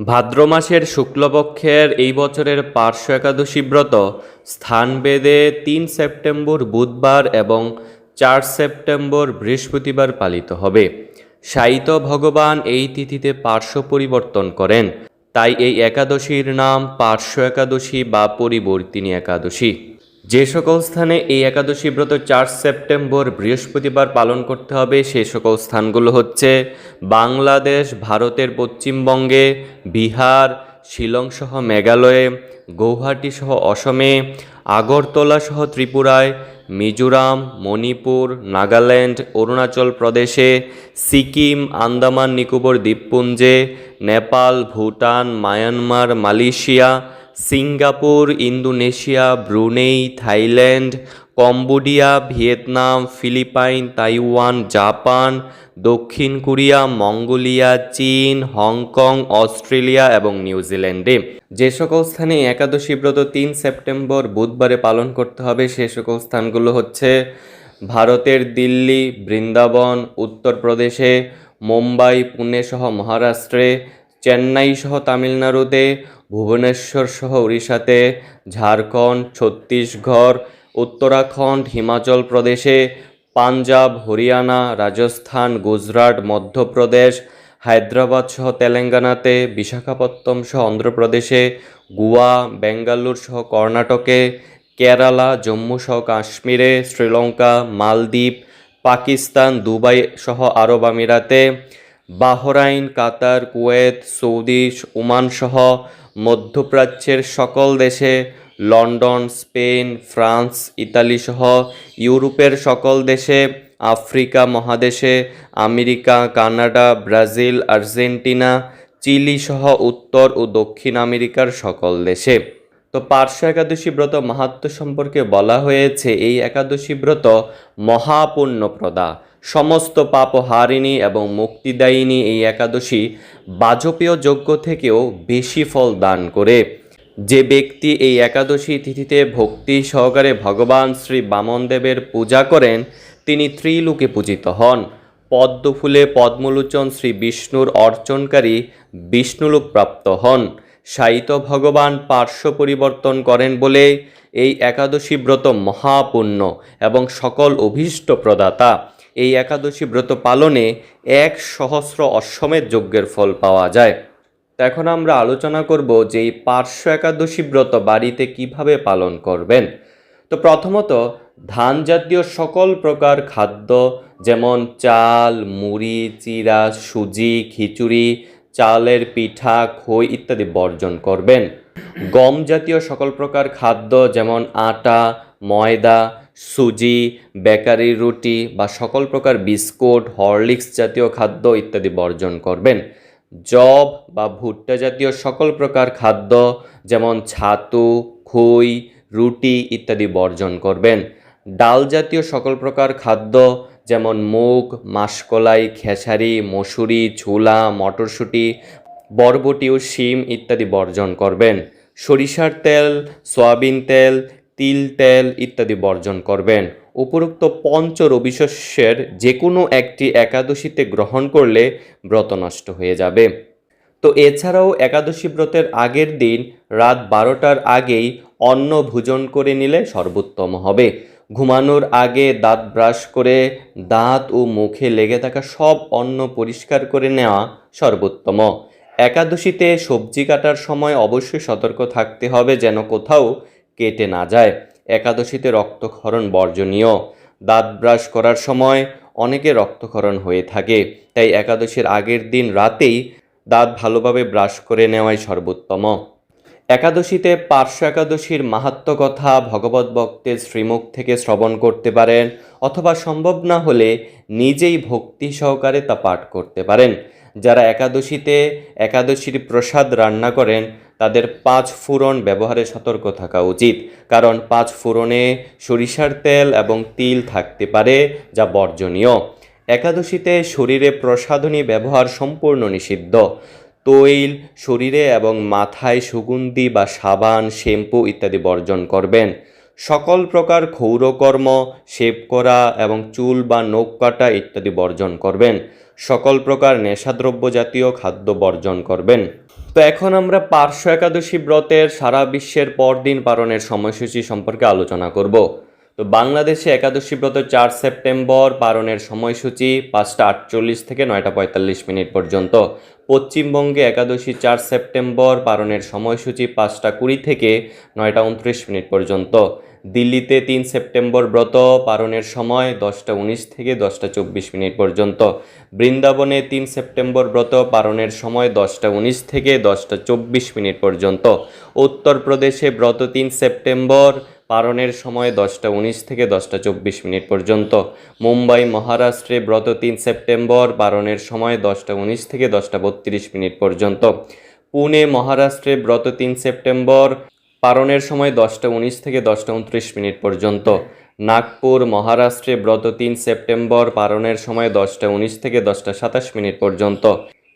ভাদ্র মাসের শুক্লপক্ষের এই বছরের পার্শ্ব একাদশী ব্রত স্থানভেদে তিন সেপ্টেম্বর বুধবার এবং চার সেপ্টেম্বর বৃহস্পতিবার পালিত হবে। সাইত ভগবান এই তিথিতে পার্শ্ব পরিবর্তন করেন। তাই এই একাদশীর নাম পার্শ্ব একাদশী বা পরিবর্তিনী একাদশী। যে সকল স্থানে এই একাদশী ব্রত চার সেপ্টেম্বর বৃহস্পতিবার পালন করতে হবে সেই সকল স্থানগুলো হচ্ছে বাংলাদেশ, ভারতের পশ্চিমবঙ্গে, বিহার, শিলং সহ মেঘালয়ে, গৌহাটি সহ অসমে, আগরতলা সহ ত্রিপুরায়, মিজোরাম, মণিপুর, নাগাল্যান্ড, অরুণাচল প্রদেশে, Sikkim, Andaman, Nicobar, দ্বীপপুঞ্জে, Nepal, Bhutan, Myanmar, Malaysia Singapore, Indonesia, Brunei, Thailand, Cambodia, Vietnam, Philippines, Taiwan, Japan, দক্ষিণ কোরিয়া, মঙ্গোলিয়া, চীন, হংকং, অস্ট্রেলিয়া এবং নিউজিল্যান্ডে যে সকল স্থানে একাদশী ব্রত তিন সেপ্টেম্বর বুধবারে পালন করতে হবে, সে সকল স্থানগুলো হচ্ছে ভারতের দিল্লি, বৃন্দাবন, উত্তরপ্রদেশে, মুম্বাই, পুনে সহ মহারাষ্ট্রে, চেন্নাই সহ তামিলনাড়ুতে ভুবনেশ্বর সহ উড়িষ্যাতে ঝাড়খণ্ড, ছত্তিশগড়, উত্তরাখণ্ড, হিমাচল প্রদেশে, পাঞ্জাব, হরিয়ানা, রাজস্থান, গুজরাট, মধ্যপ্রদেশ, হায়দ্রাবাদ সহ তেলেঙ্গানাতে বিশাখাপত্তম সহ অন্ধ্রপ্রদেশে, গোয়া, বেঙ্গালুর সহ কর্ণাটকে, কেরালা, জম্মু সহ কাশ্মীরে, শ্রীলঙ্কা, মালদ্বীপ, পাকিস্তান, দুবাই সহ আরব আমিরাতে, Bahrain, Qatar, Kuwait, Saudi Oman সহ মধ্যপ্রাচ্যের সকল দেশে লন্ডন, স্পেন, ফ্রান্স, ইতালি সহ ইউরোপের সকল দেশে, আফ্রিকা মহাদেশে, America, Canada, Brazil, Argentina, Chile সহ উত্তর ও দক্ষিণ আমেরিকার সকল দেশে। তো পার্শ্ব একাদশী ব্রত মাহাত্ম সম্পর্কে বলা হয়েছে, এই একাদশী ব্রত মহাপুণ্যপ্রদা। সমস্ত পাপ হারিণী এবং মুক্তিদায়িনী এই একাদশী বাজপেয় যজ্ঞ থেকেও বেশি ফল দান করে। যে ব্যক্তি এই একাদশী তিথিতে ভক্তি সহকারে ভগবান শ্রী বামনদেবের পূজা করেন, তিনি ত্রিলোকে পূজিত হন। পদ্মফুলে পদ্মলোচন শ্রী বিষ্ণুর অর্চনকারী বিষ্ণুলোক প্রাপ্ত হন। সাইত ভগবান পার্শ্ব পরিবর্তন করেন বলে এই একাদশী ব্রত মহাপুণ্য এবং সকল অভীষ্ট প্রদাতা। এই একাদশী ব্রত পালনে এক সহস্র অশ্বমেধ যজ্ঞের ফল পাওয়া যায়। তো এখন আমরা আলোচনা করব যে এই পার্শ্ব একাদশী ব্রত বাড়িতে কীভাবে পালন করবেন। তো প্রথমত ধান জাতীয় সকল প্রকার খাদ্য যেমন চাল, মুড়ি, চিরা, সুজি, খিচুড়ি, চালের পিঠা, খই ইত্যাদি বর্জন করবেন। গম জাতীয় সকল প্রকার খাদ্য যেমন আটা, ময়দা সুজি, বেকারি, রুটি বা সকল প্রকার বিস্কুট, হরলিক্স জাতীয় খাদ্য ইত্যাদি বর্জন করবেন। জব বা ভুট্টা জাতীয় সকল প্রকার খাদ্য যেমন ছাতু, খই, রুটি ইত্যাদি বর্জন করবেন। ডাল জাতীয় সকল প্রকার খাদ্য যেমন মুগ, মাসকলাই, খেসারি, মসুরি, ছোলা, মটরশুঁটি, বরবটি ও শিম ইত্যাদি বর্জন করবেন। সরিষার তেল, সয়াবিন তেল তিল, তেল ইত্যাদি বর্জন করবেন। উপরোক্ত পঞ্চ রবিশস্যের যে কোনো একটি একাদশীতে গ্রহণ করলে ব্রত নষ্ট হয়ে যাবে। তো এছাড়াও একাদশী ব্রতের আগের দিন রাত বারোটার আগেই অন্ন ভোজন করে নিলে সর্বোত্তম হবে। ঘুমানোর আগে দাঁত ব্রাশ করে দাঁত ও মুখে লেগে থাকা সব অন্ন পরিষ্কার করে নেওয়া সর্বোত্তম। একাদশীতে সবজি কাটার সময় অবশ্যই সতর্ক থাকতে হবে যেন কোথাও কেটে না যায়। একাদশীতে রক্তক্ষরণ বর্জনীয়। দাঁত ব্রাশ করার সময় অনেকে রক্তক্ষরণ হয়ে থাকে, তাই একাদশীর আগের দিন রাতেই দাঁত ভালোভাবে ব্রাশ করে নেওয়াই সর্বোত্তম। একাদশীতে পার্শ্ব একাদশীর মাহাত্ম কথা ভগবত ভক্তের শ্রীমুখ থেকে শ্রবণ করতে পারেন, অথবা সম্ভব না হলে নিজেই ভক্তি সহকারে তা পাঠ করতে পারেন। যারা একাদশীতে একাদশীর প্রসাদ রান্না করেন তাদের পাঁচ ফোড়ন ব্যবহারে সতর্ক থাকা উচিত। কারণ পাঁচ ফোড়নে সরিষার তেল এবং তিল থাকতে পারে, যা বর্জনীয়। একাদশীতে শরীরে প্রসাধনী ব্যবহার সম্পূর্ণ নিষিদ্ধ। তৈল শরীরে এবং মাথায় সুগন্ধি বা সাবান, শ্যাম্পু ইত্যাদি বর্জন করবেন। সকল প্রকার ক্ষৌরকর্ম শেভ করা এবং চুল বা নখ কাটা ইত্যাদি বর্জন করবেন। সকল প্রকার নেশাদ্রব্য জাতীয় খাদ্য বর্জন করবেন। তো এখন আমরা পার্শ্ব একাদশী ব্রতের সারা বিশ্বের পরদিন পালনের সময়সূচি সম্পর্কে আলোচনা করব। তো বাংলাদেশে একাদশী ব্রত চার সেপ্টেম্বর পালনের সময়সূচি পাঁচটা আটচল্লিশ থেকে নয়টা পঁয়তাল্লিশ মিনিট পর্যন্ত। পশ্চিমবঙ্গে একাদশী চার সেপ্টেম্বর পালনের সময়সূচি পাঁচটা কুড়ি থেকে নয়টা উনত্রিশ মিনিট পর্যন্ত। দিল্লিতে তিন সেপ্টেম্বর ব্রত পালনের সময় দশটা উনিশ থেকে দশটা চব্বিশ মিনিট পর্যন্ত। বৃন্দাবনে তিন সেপ্টেম্বর ব্রত পালনের সময় দশটা উনিশ থেকে দশটা চব্বিশ মিনিট পর্যন্ত। উত্তরপ্রদেশে ব্রত তিন সেপ্টেম্বর পালনের সময় দশটা উনিশ থেকে দশটা চব্বিশ মিনিট পর্যন্ত। মুম্বাই, মহারাষ্ট্রে ব্রত তিন সেপ্টেম্বর পালনের সময় দশটা উনিশ থেকে দশটা বত্রিশ মিনিট পর্যন্ত। পুনে, মহারাষ্ট্রে ব্রত তিন সেপ্টেম্বর পালনের সময় দশটা উনিশ থেকে দশটা উনত্রিশ মিনিট পর্যন্ত। নাগপুর, মহারাষ্ট্রে ব্রত তিন সেপ্টেম্বর পারণের সময় দশটা উনিশ থেকে দশটা সাতাশ মিনিট পর্যন্ত।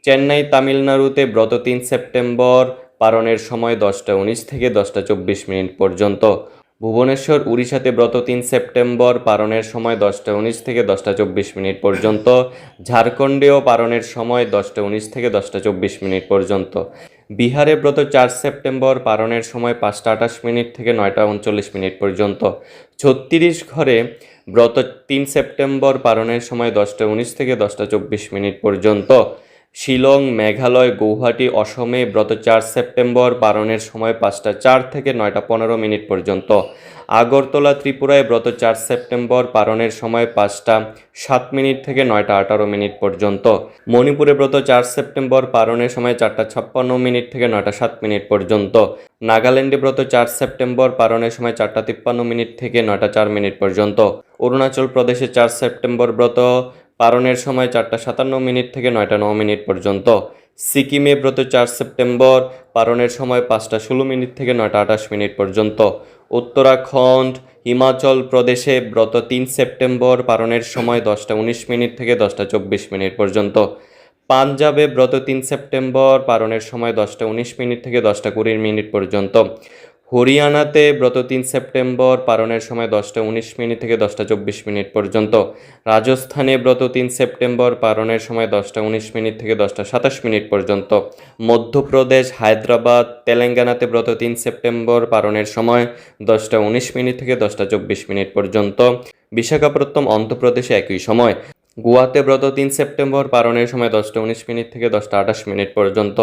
চেন্নাই, তামিলনাড়ুতে ব্রত তিন সেপ্টেম্বর, পারনের সময় দশটা উনিশ থেকে দশটা চব্বিশ মিনিট পর্যন্ত। ভুবনেশ্বর, উড়িষ্যাতে ব্রত তিন সেপ্টেম্বর পালনের সময় দশটা উনিশ থেকে দশটা চব্বিশ মিনিট পর্যন্ত। ঝাড়খণ্ডেও পালনের সময় দশটা উনিশ থেকে দশটা চব্বিশ মিনিট পর্যন্ত। বিহারে ব্রত চার সেপ্টেম্বর পালনের সময় পাঁচটা আঠাশ মিনিট থেকে নয়টা উনচল্লিশ মিনিট পর্যন্ত। ছত্রিশ ঘরে ব্রত তিন সেপ্টেম্বর পালনের সময় দশটা উনিশ থেকে দশটা চব্বিশ মিনিট পর্যন্ত। শিলং, মেঘালয়, গৌহাটি, অসমে ব্রত চার সেপ্টেম্বর পালনের সময় পাঁচটা চার থেকে নয়টা পনেরো মিনিট পর্যন্ত। আগরতলা, ত্রিপুরায় ব্রত চার সেপ্টেম্বর পালনের সময় পাঁচটা সাত মিনিট থেকে নয়টা আঠারো মিনিট পর্যন্ত। মণিপুরে ব্রত চার সেপ্টেম্বর পালনের সময় চারটা ছাপ্পান্ন মিনিট থেকে নয়টা সাত মিনিট পর্যন্ত। নাগাল্যান্ডে ব্রত চার সেপ্টেম্বর পালনের সময় চারটা তিপ্পান্ন মিনিট থেকে নয়টা চার মিনিট পর্যন্ত। অরুণাচল প্রদেশে চার সেপ্টেম্বর ব্রত পালনের সময় চারটা সাতান্ন মিনিট থেকে নয়টা ন মিনিট পর্যন্ত। সিকিমে ব্রত চার সেপ্টেম্বর পালনের সময় পাঁচটা ষোলো মিনিট থেকে নয়টা আঠাশ মিনিট পর্যন্ত। উত্তরাখণ্ড, হিমাচল প্রদেশে ব্রত তিন সেপ্টেম্বর পালনের সময় দশটা উনিশ মিনিট থেকে দশটা চব্বিশ মিনিট পর্যন্ত। পাঞ্জাবে ব্রত তিন সেপ্টেম্বর পালনের সময় দশটা উনিশ মিনিট থেকে দশটা কুড়ি মিনিট পর্যন্ত। হরিয়ানাতে ব্রত তিন সেপ্টেম্বর পালনের সময় দশটা উনিশ মিনিট থেকে দশটা চব্বিশ মিনিট পর্যন্ত। রাজস্থানে ব্রত তিন সেপ্টেম্বর পালনের সময় দশটা উনিশ মিনিট থেকে দশটা সাতাশ মিনিট পর্যন্ত। মধ্যপ্রদেশ, হায়দ্রাবাদ, তেলেঙ্গানাতে ব্রত তিন সেপ্টেম্বর পালনের সময় দশটা উনিশ মিনিট থেকে দশটা চব্বিশ মিনিট পর্যন্ত। বিশাখাপত্তনম, অন্ধ্রপ্রদেশে একই সময়। গোয়াতে ব্রত তিন সেপ্টেম্বর পালনের সময় দশটা উনিশ মিনিট থেকে দশটা আঠাশ মিনিট পর্যন্ত।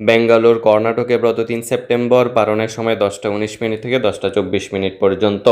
বেঙ্গালোর কর্ণাটকে ব্রত তিন সেপ্টেম্বর পালনের সময় দশটা উনিশ মিনিট থেকে দশটা চব্বিশ মিনিট পর্যন্ত।